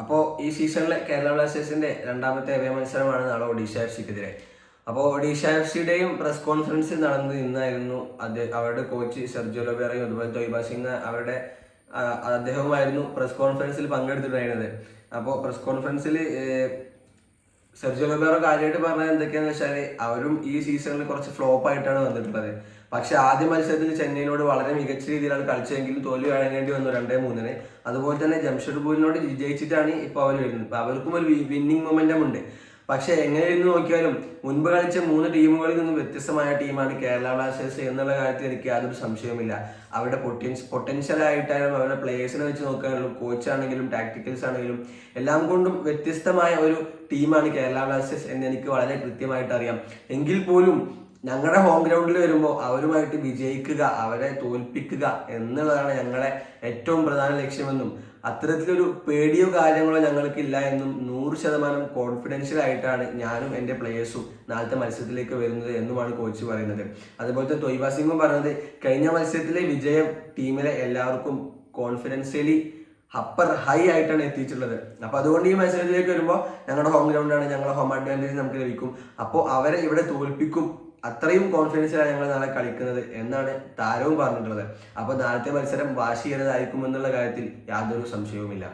അപ്പോൾ ഈ സീസണിലെ കേരള ബ്ലാസ്റ്റേഴ്സിന്റെ രണ്ടാമത്തെ അവയ മത്സരമാണ് നാളെ ഒഡീഷ എഫ് സിക്കെതിരെ. അപ്പോൾ ഒഡീഷ എഫ് സിയുടെയും പ്രസ് കോൺഫറൻസ് നടന്നു ഇന്നായിരുന്നു അത് അവരുടെ കോച്ച് സെർജോ ലോബിയറയും അതുപോലെ തൊയ്ബ സിംഗ് അവരുടെ അദ്ദേഹവുമായിരുന്നു പ്രസ് കോൺഫറൻസിൽ പങ്കെടുത്തിട്ടുണ്ടായിരുന്നത്. അപ്പോൾ പ്രസ് കോൺഫറൻസിൽ സെർജിയോ ലൊബേറോ കാര്യമായിട്ട് പറഞ്ഞത് എന്തൊക്കെയാന്ന് വെച്ചാൽ അവരും ഈ സീസണിൽ കുറച്ച് ഫ്ലോപ്പ് ആയിട്ടാണ് വന്നിട്ടുള്ളത്. പക്ഷെ ആദ്യ മത്സരത്തിൽ ചെന്നൈയിനോട് വളരെ മികച്ച രീതിയിലാണ് കളിച്ചതെങ്കിലും തോൽവി വഴങ്ങേണ്ടി വന്നു രണ്ടേ മൂന്നിന്. അതുപോലെ തന്നെ ജംഷഡ്പൂരിനോട് വിജയിച്ചിട്ടാണ് ഇപ്പോൾ അവർ വരുന്നത്. അപ്പോൾ അവർക്കും ഒരു വിന്നിങ് മൊമെന്റം ഉണ്ട്. പക്ഷെ എങ്ങനെയെന്ന് നോക്കിയാലും മുൻപ് കളിച്ച മൂന്ന് ടീമുകളിൽ നിന്നും വ്യത്യസ്തമായ ടീമാണ് കേരള ബ്ലാസ്റ്റേഴ്സ് എന്നുള്ള കാര്യത്തിൽ എനിക്ക് യാതൊരു സംശയവുമില്ല. അവരുടെ പൊട്ടൻസ് പൊട്ടൻഷ്യൽ ആയിട്ടായാലും അവരുടെ പ്ലേയേഴ്സിനെ വെച്ച് നോക്കുകയാണെങ്കിലും കോച്ചാണെങ്കിലും ടാക്ടിക്കൽസ് ആണെങ്കിലും എല്ലാം കൊണ്ടും വ്യത്യസ്തമായ ഒരു ടീമാണ് കേരള ബ്ലാസ്റ്റേഴ്സ് എന്ന് എനിക്ക് വളരെ കൃത്യമായിട്ട് അറിയാം. എങ്കിൽ പോലും ഞങ്ങളുടെ ഹോം ഗ്രൗണ്ടിൽ വരുമ്പോൾ അവരുമായിട്ട് വിജയിക്കുക അവരെ തോൽപ്പിക്കുക എന്നുള്ളതാണ് ഞങ്ങളുടെ ഏറ്റവും പ്രധാന ലക്ഷ്യമെന്നും അത്തരത്തിലൊരു പേടിയോ കാര്യങ്ങളോ ഞങ്ങൾക്കില്ല എന്നും നൂറ് ശതമാനം കോൺഫിഡൻഷ്യൽ ആയിട്ടാണ് ഞാനും എന്റെ പ്ലേയേഴ്സും നാളത്തെ മത്സരത്തിലേക്ക് വരുന്നത് എന്നുമാണ് കോച്ച് പറയുന്നത്. അതുപോലെ തന്നെ തൊയ്ബ സിംഗും പറഞ്ഞത് കഴിഞ്ഞ മത്സരത്തിലെ വിജയം ടീമിലെ എല്ലാവർക്കും കോൺഫിഡൻഷ്യലി അപ്പർ ഹൈ ആയിട്ടാണ് എത്തിയിട്ടുള്ളത്. അപ്പൊ അതുകൊണ്ട് ഈ മത്സരത്തിലേക്ക് വരുമ്പോൾ ഞങ്ങളുടെ ഹോം ഗ്രൗണ്ടാണ് ഞങ്ങളുടെ ഹോം അഡ്വാന്റേജ് നമുക്ക് ലഭിക്കും. അപ്പോൾ അവരെ ഇവിടെ തോൽപ്പിക്കും അത്രയും കോൺഫിഡൻസിലാണ് ഞങ്ങൾ നാളെ കളിക്കുന്നത് എന്നാണ് താരവും പറഞ്ഞിട്ടുള്ളത്. അപ്പോൾ നാളത്തെ മത്സരം വാശിയേറതായിരിക്കും എന്നുള്ള കാര്യത്തിൽ യാതൊരു സംശയവുമില്ല.